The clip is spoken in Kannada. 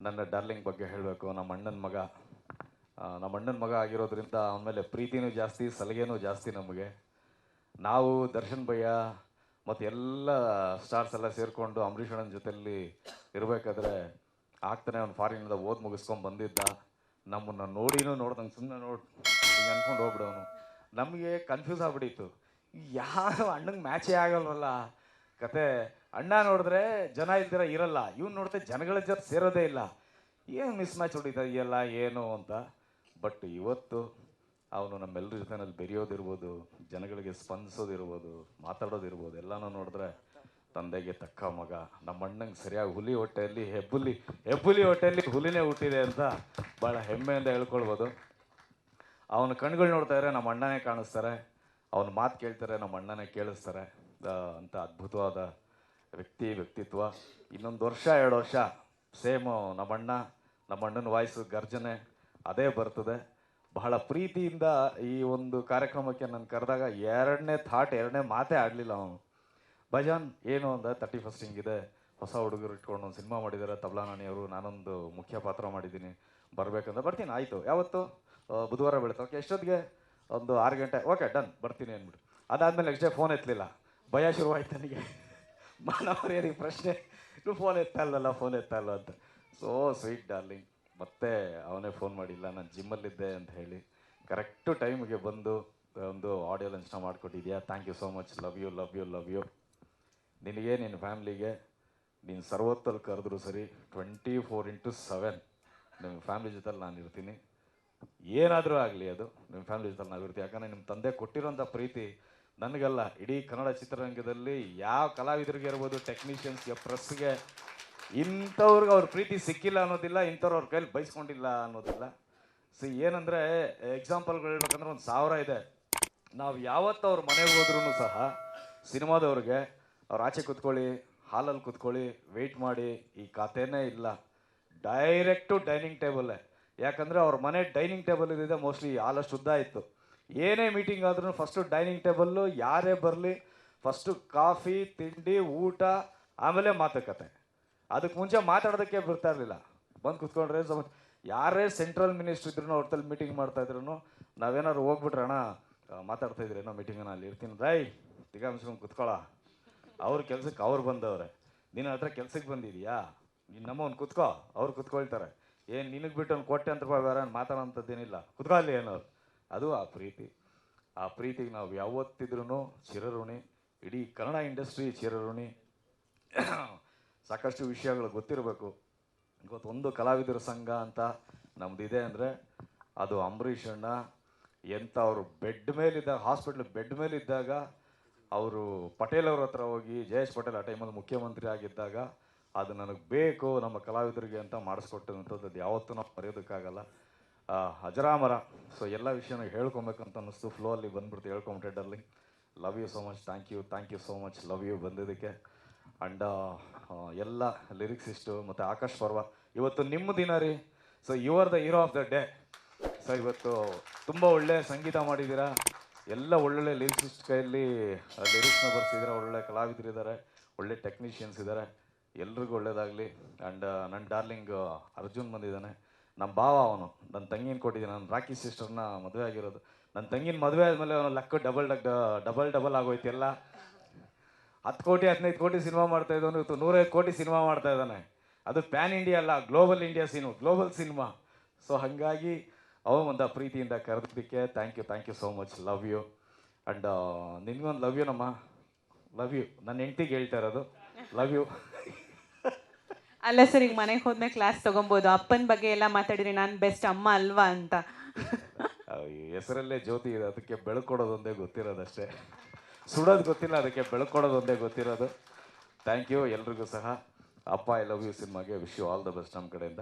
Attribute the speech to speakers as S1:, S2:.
S1: ನನ್ನ ಡಾರ್ಲಿಂಗ್ ಬಗ್ಗೆ ಹೇಳಬೇಕು. ನಮ್ಮ ಅಣ್ಣನ ಮಗ ನಮ್ಮ ಅಣ್ಣನ ಮಗ ಆಗಿರೋದ್ರಿಂದ ಅವನ ಮೇಲೆ ಪ್ರೀತಿನೂ ಜಾಸ್ತಿ ಸಲಿಗೆನೂ ಜಾಸ್ತಿ ನಮಗೆ. ನಾವು ದರ್ಶನ್ ಭಯ್ಯ ಮತ್ತು ಎಲ್ಲ ಸ್ಟಾರ್ಸ್ ಎಲ್ಲ ಸೇರಿಕೊಂಡು ಅಂಬರೀಷ್ ಅಣ್ಣನ ಜೊತೆಯಲ್ಲಿ ಇರಬೇಕಾದ್ರೆ ಆಗ್ತಾನೆ ಅವ್ನು ಫಾರಿನಿಂದ ಓದ್ ಮುಗಿಸ್ಕೊಂಡು ಬಂದಿದ್ದ. ನಮ್ಮನ್ನು ನೋಡಿನೂ ನೋಡ್ದಂಗೆ ಸುಮ್ಮನೆ ನೋಡಿ ಹಿಂಗೆ ಅಂದ್ಕೊಂಡು ಹೋಗ್ಬಿಡವನು ನಮಗೆ ಕನ್ಫ್ಯೂಸ್ ಆಗ್ಬಿಟ್ಟಿತ್ತು. ಯಾರು ಅಣ್ಣಂಗೆ ಮ್ಯಾಚೇ ಆಗಲ್ವಲ್ಲ. ಕತೆ ಅಣ್ಣ ನೋಡಿದ್ರೆ ಜನ ಇಲ್ದಿರ ಇರಲ್ಲ. ಇವ್ನು ನೋಡಿದ್ರೆ ಜನಗಳ ಜೊತೆ ಸೇರೋದೇ ಇಲ್ಲ. ಏನು ಮಿಸ್ ಮ್ಯಾಚ್ ಹೊಡಿತಾ ಏನು ಅಂತ. ಬಟ್ ಇವತ್ತು ಅವನು ನಮ್ಮೆಲ್ಲರ ಜೊತೆನಲ್ಲಿ ಬೆರೆಯೋದಿರ್ಬೋದು, ಜನಗಳಿಗೆ ಸ್ಪಂದಿಸೋದಿರ್ಬೋದು, ಮಾತಾಡೋದಿರ್ಬೋದು, ಎಲ್ಲನೂ ನೋಡಿದ್ರೆ ತಂದೆಗೆ ತಕ್ಕ ಮಗ. ನಮ್ಮ ಅಣ್ಣಂಗೆ ಸರಿಯಾಗಿ ಹುಲಿ ಹೊಟ್ಟೆಯಲ್ಲಿ ಹೆಬ್ಬುಲಿ ಹೆಬ್ಬುಲಿ ಹೊಟ್ಟೆಯಲ್ಲಿ ಹುಲಿನೇ ಹುಟ್ಟಿದೆ ಅಂತ ಭಾಳ ಹೆಮ್ಮೆಯಿಂದ ಹೇಳ್ಕೊಳ್ಬೋದು. ಅವನ ಕಣ್ಗಳು ಇದ್ರೆ ನಮ್ಮ ಅಣ್ಣನೇ ಕಾಣಿಸ್ತಾರೆ. ಅವನ ಮಾತು ಕೇಳ್ತಾರೆ, ನಮ್ಮ ಅಣ್ಣನೇ ಕೇಳಿಸ್ತಾರೆ. ಅಂತ ಅದ್ಭುತವಾದ ವ್ಯಕ್ತಿ, ವ್ಯಕ್ತಿತ್ವ. ಇನ್ನೊಂದು ವರ್ಷ, ಎರಡು ವರ್ಷ. ಸೇಮು, ನಮ್ಮಣ್ಣ, ನಮ್ಮಣ್ಣನ ವಾಯ್ಸ್ ಗರ್ಜನೆ. ಅದೇ ಬರ್ತದೆ. ಬಹಳ ಪ್ರೀತಿಯಿಂದ ಈ ಒಂದು ಕಾರ್ಯಕ್ರಮಕ್ಕೆ ನಾನು ಕರೆದಾಗ ಎರಡನೇ ಥಾಟ್, ಎರಡನೇ ಮಾತೇ ಆಡಲಿಲ್ಲ ಅವನು. ಭಜನ್, ಏನು ಅಂದ? ತರ್ಟಿ ಫಸ್ಟ್ ಹಿಂಗಿದೆ ಹೊಸ ಹುಡುಗರು ಇಟ್ಕೊಂಡು ಒಂದು ಸಿನಿಮಾ ಮಾಡಿದ್ದಾರೆ ತಬ್ಲಾ ನಾಣಿಯವರು ನಾನೊಂದು ಮುಖ್ಯ ಪಾತ್ರ ಮಾಡಿದ್ದೀನಿ. ಬರಬೇಕಂದ್ರೆ ಬರ್ತೀನಿ. ಆಯಿತು. ಯಾವತ್ತು? ಬುಧವಾರ ಬೀಳುತ್ತೆ. ಓಕೆ ಎಷ್ಟೊತ್ತಿಗೆ? ಒಂದು ಆರು ಗಂಟೆ. ಓಕೆ ಡನ್ ಬರ್ತೀನಿ ಅಂದ್ಬಿಟ್ಟು ಅದಾದಮೇಲೆ ನೆಕ್ಸ್ಟ್ ಡೇ ಫೋನ್ ಎತ್ತಲಿಲ್ಲ. ಭಯ ಶುರುವಾಯ್ತು ನನಗೆ. ಮಾನವರಿಗೆ ಪ್ರಶ್ನೆ. ಫೋನ್ ಎತ್ತಾ ಫೋನ್ ಎತ್ತಾ ಅಂತ. ಸೋ ಸ್ವೀಟ್ ಡಾರ್ಲಿಂಗ್ ಮತ್ತೆ ಅವನೇ ಫೋನ್ ಮಾಡಿಲ್ಲ, ನಾನು ಜಿಮ್ಮಲ್ಲಿದ್ದೆ ಅಂತ ಹೇಳಿ. ಕರೆಕ್ಟು ಟೈಮ್ಗೆ ಬಂದು, ಒಂದು ಆಡಿಯೋ ಲಂಚ್ನ ಮಾಡಿಕೊಟ್ಟಿದ್ಯಾ? Thank you so much love you love you love you ನಿನಗೆ ನಿನ್ನ ಫ್ಯಾಮ್ಲಿಗೆ ನೀನು ಸರ್ವತ್ತಲ್ಲಿ ಕರೆದ್ರು ಸರಿ ಟ್ವೆಂಟಿ ಫೋರ್ ಇಂಟು ಸೆವೆನ್ ನಿಮ್ಮ ಫ್ಯಾಮ್ಲಿ ಜೊತೆಲಿ ನಾನು ಇರ್ತೀನಿ. ಏನಾದರೂ ಆಗಲಿ ಅದು. ನಿಮ್ಮ ಫ್ಯಾಮ್ಲಿ ಜೊತೆ ನಾವು ಇರ್ತೀವಿ. ಯಾಕಂದರೆ ನಿಮ್ಮ ತಂದೆ ಕೊಟ್ಟಿರೋಂಥ ಪ್ರೀತಿ ನನಗಲ್ಲ, ಇಡೀ ಕನ್ನಡ ಚಿತ್ರರಂಗದಲ್ಲಿ ಯಾವ ಕಲಾವಿದರಿಗೆ ಇರ್ಬೋದು ಟೆಕ್ನಿಷಿಯನ್ಸ್ಗೆ ಪ್ರೆಸ್ಗೆ ಇಂಥವ್ರಿಗೆ ಅವ್ರ ಪ್ರೀತಿ ಸಿಕ್ಕಿಲ್ಲ ಅನ್ನೋದಿಲ್ಲ, ಇಂಥವ್ರು ಅವ್ರ ಕೈಲಿ ಬೈಸ್ಕೊಂಡಿಲ್ಲ ಅನ್ನೋದಿಲ್ಲ. ಸೊ ಏನಂದರೆ ಎಕ್ಸಾಂಪಲ್ಗಳು ಹೇಳ್ಬೇಕಂದ್ರೆ ಒಂದು ಸಾವಿರ ಇದೆ. ನಾವು ಯಾವತ್ತು ಅವ್ರ ಮನೆಗೆ ಹೋದ್ರೂ ಸಹ, ಸಿನಿಮಾದವ್ರಿಗೆ ಅವ್ರ ಆಚೆ ಕೂತ್ಕೊಳ್ಳಿ ಹಾಲಲ್ಲಿ ಕೂತ್ಕೊಳ್ಳಿ ವೆಯ್ಟ್ ಮಾಡಿ, ಈ ಕಥೆನೇ ಇಲ್ಲ. ಡೈರೆಕ್ಟು ಡೈನಿಂಗ್ ಟೇಬಲ್ಲೇ ಯಾಕಂದರೆ ಅವ್ರ ಮನೆ ಡೈನಿಂಗ್ ಟೇಬಲ್ ಇದೆ ಮೋಸ್ಟ್ಲಿ ಹಾಲಷ್ಟು ಉದ್ದ ಇತ್ತು ಏನೇ ಮೀಟಿಂಗ್ ಆದ್ರೂ ಫಸ್ಟು ಡೈನಿಂಗ್ ಟೇಬಲ್ಲು ಯಾರೇ ಬರಲಿ ಫಸ್ಟು ಕಾಫಿ ತಿಂಡಿ, ಊಟ, ಆಮೇಲೆ ಮಾತುಕತೆ. ಅದಕ್ಕೆ ಮುಂಚೆ ಮಾತಾಡೋದಕ್ಕೆ ಬರ್ತಾ ಇರಲಿಲ್ಲ. ಬಂದು ಕುತ್ಕೊಂಡ್ರೆ ಸಮ, ಯಾರೇ ಸೆಂಟ್ರಲ್ ಮಿನಿಸ್ಟ್ರ್ ಇದ್ರು ಅವ್ರ ಮೀಟಿಂಗ್ ಮಾಡ್ತಾ ಇದ್ರು ನಾವೇನಾದ್ರು ಹೋಗ್ಬಿಟ್ರೆ, ಅಣ್ಣ ಇದ್ರೆ ಏನೋ ಇದ್ರೇನೋ ಮೀಟಿಂಗ್ ಅಲ್ಲಿ ಇರ್ತೀನಿ. ರೈ ತಿಗ ಮುಚ್ಕೊಂಡು ಕುತ್ಕೊಳ್ಳ ಅವ್ರ ಕೆಲ್ಸಕ್ಕೆ ಅವ್ರು ಬಂದವ್ರೆ. ನೀನು ಹತ್ರ ಕೆಲ್ಸಕ್ಕೆ ಬಂದಿದ್ಯಾ? ನೀನು ನಮ್ಮವ್ನು ಕುತ್ಕೋ. ಅವ್ರು ಕುತ್ಕೊಳ್ತಾರೆ. ಏನು ನಿನಗೆ ಬಿಟ್ಟು ಅವ್ನು ಕೊಟ್ಟೆ ಅಂತ ಬೇರೆ ಮಾತಾಡೋಂಥದ್ದೇನಿಲ್ಲ ಕುತ್ಕೊಳ್ಳಿ ಏನೋ ಅದು ಆ ಪ್ರೀತಿ. ಆ ಪ್ರೀತಿಗೆ ನಾವು ಯಾವತ್ತಿದ್ರೂ ಚಿರಋಣಿ, ಇಡೀ ಕನ್ನಡ ಇಂಡಸ್ಟ್ರಿ ಚಿರಋಣಿ. ಸಾಕಷ್ಟು ವಿಷಯಗಳು ಗೊತ್ತಿರಬೇಕು. ಇವತ್ತು ಕಲಾವಿದರ ಸಂಘ ಅಂತ ನಮ್ದಿದೆ ಅಂದರೆ ಅದು ಅಂಬರೀಷ್ ಅಣ್ಣ. ಅವರು ಬೆಡ್ ಮೇಲಿದ್ದಾಗ ಹಾಸ್ಪಿಟ್ಲ್ ಬೆಡ್ ಮೇಲಿದ್ದಾಗ ಅವರು ಪಟೇಲ್ ಅವ್ರ ಹತ್ರ ಹೋಗಿ, ಜಯೇಶ್ ಪಟೇಲ್ ಆ ಟೈಮಲ್ಲಿ ಮುಖ್ಯಮಂತ್ರಿ ಆಗಿದ್ದಾಗ ಅದು ನನಗೆ ಬೇಕು ನಮ್ಮ ಕಲಾವಿದರಿಗೆ ಅಂತ ಮಾಡಿಸ್ಕೊಟ್ಟಂಥದ್ದು ಅದು ಯಾವತ್ತೂ ನಾವು ಮರೆಯೋದಕ್ಕಾಗಲ್ಲ. ಅಜರಾಮರ ಸೊ ಎಲ್ಲ ವಿಷಯನ ಹೇಳ್ಕೊಬೇಕಂತ ಅನ್ನಿಸ್ತು. ಫ್ಲೋ ಅಲ್ಲಿ ಬಂದ್ಬಿಡ್ತು ಹೇಳ್ಕೊಂಬಿಟ್ಟೆ darling love you so much thank you thank you so much love you ಬಂದಿದ್ದಕ್ಕೆ. ಅಂಡ್ ಎಲ್ಲ ಲಿರಿಕ್ಸಿಸ್ಟು ಮತ್ತು ಆಕಾಶ್ ಪರ್ವ. ಇವತ್ತು ನಿಮ್ಮ ದಿನ ರೀ. So you are the hero of the day so ಇವತ್ತು ತುಂಬ ಒಳ್ಳೆ ಸಂಗೀತ ಮಾಡಿದ್ದೀರಾ. ಎಲ್ಲ ಒಳ್ಳೊಳ್ಳೆ ಲಿರಿಕ್ಸಿಸ್ಟ್ ಕೈಯಲ್ಲಿ ಲಿರಿಕ್ಸ್ನ ಬರ್ಸಿದ್ದೀರಾ. ಒಳ್ಳೊಳ್ಳೆ ಕಲಾವಿದರಿದ್ದಾರೆ ಒಳ್ಳೆ ಟೆಕ್ನಿಷಿಯನ್ಸ್ ಇದ್ದಾರೆ ಎಲ್ರಿಗೂ ಒಳ್ಳೇದಾಗಲಿ. ಆ್ಯಂಡ್ ನನ್ನ ಡಾರ್ಲಿಂಗ್ ಅರ್ಜುನ್ ಬಂದಿದ್ದಾನೆ. ನಮ್ಮ ಭಾವ ಅವನು. ನನ್ನ ತಂಗಿನ ಕೊಟ್ಟಿದ್ದೀನಿ. ನನ್ನ ರಾಕಿ ಸಿಸ್ಟರ್ನ ಮದುವೆ ಆಗಿರೋದು. ನನ್ನ ತಂಗಿನ ಮದುವೆ ಆದಮೇಲೆ ಅವನು ಲಕ್ಕ ಡಬಲ್ ಡಗ್ ಡಬಲ್ ಡಬಲ್ ಆಗೋಯ್ತು ಎಲ್ಲ ಹತ್ತು ಕೋಟಿ, ಹದಿನೈದು ಕೋಟಿ ಸಿನಿಮಾ ಮಾಡ್ತಾ ಇದ್ದವನು. ಇವತ್ತು ನೂರೈದು ಕೋಟಿ ಸಿನಿಮಾ ಮಾಡ್ತಾ ಇದ್ದಾನೆ. ಅದು ಪ್ಯಾನ್ ಇಂಡಿಯಾ ಅಲ್ಲ, global India cinema, global cinema. So ಹಾಗಾಗಿ ಅವನು ಒಂದು ಪ್ರೀತಿಯಿಂದ ಕರೆದಕ್ಕೆ thank you thank you so much love you and ನಿನಗೊಂದು ಲವ್ ಯು ನಮ್ಮ? ಲವ್ ಯು ನನ್ನ ಹೆಂಡ್ತಿಗೆ ಹೇಳ್ತಾ ಇರೋದು. ಲವ್ ಯು
S2: ಅಲ್ಲ ಸರ್, ಈಗ ಮನೆಗೆ ಹೋದ್ಮೇಲೆ ಕ್ಲಾಸ್ ತಗೊಬೋದು. ಅಪ್ಪನ ಬಗ್ಗೆ ಎಲ್ಲ ಮಾತಾಡಿದ್ರೆ ನಾನು ಬೆಸ್ಟ್ ಅಮ್ಮ ಅಲ್ವಾ ಅಂತ.
S1: ಹೆಸರಲ್ಲೇ ಜ್ಯೋತಿ ಇದೆ. ಅದಕ್ಕೆ ಬೆಳಕೊಡೋದೊಂದೇ ಗೊತ್ತಿರೋದಷ್ಟೇ. ಸುಡೋದು ಗೊತ್ತಿಲ್ಲ, ಅದಕ್ಕೆ ಬೆಳಕೊಡೋದೊಂದೇ ಗೊತ್ತಿರೋದು. ಥ್ಯಾಂಕ್ ಯು ಎಲ್ರಿಗೂ ಸಹ. ಅಪ್ಪ ಐ ಲವ್ ಯು ಸಿನಿಮಾಗೆ wish you all the best ನಮ್ಮ ಕಡೆಯಿಂದ.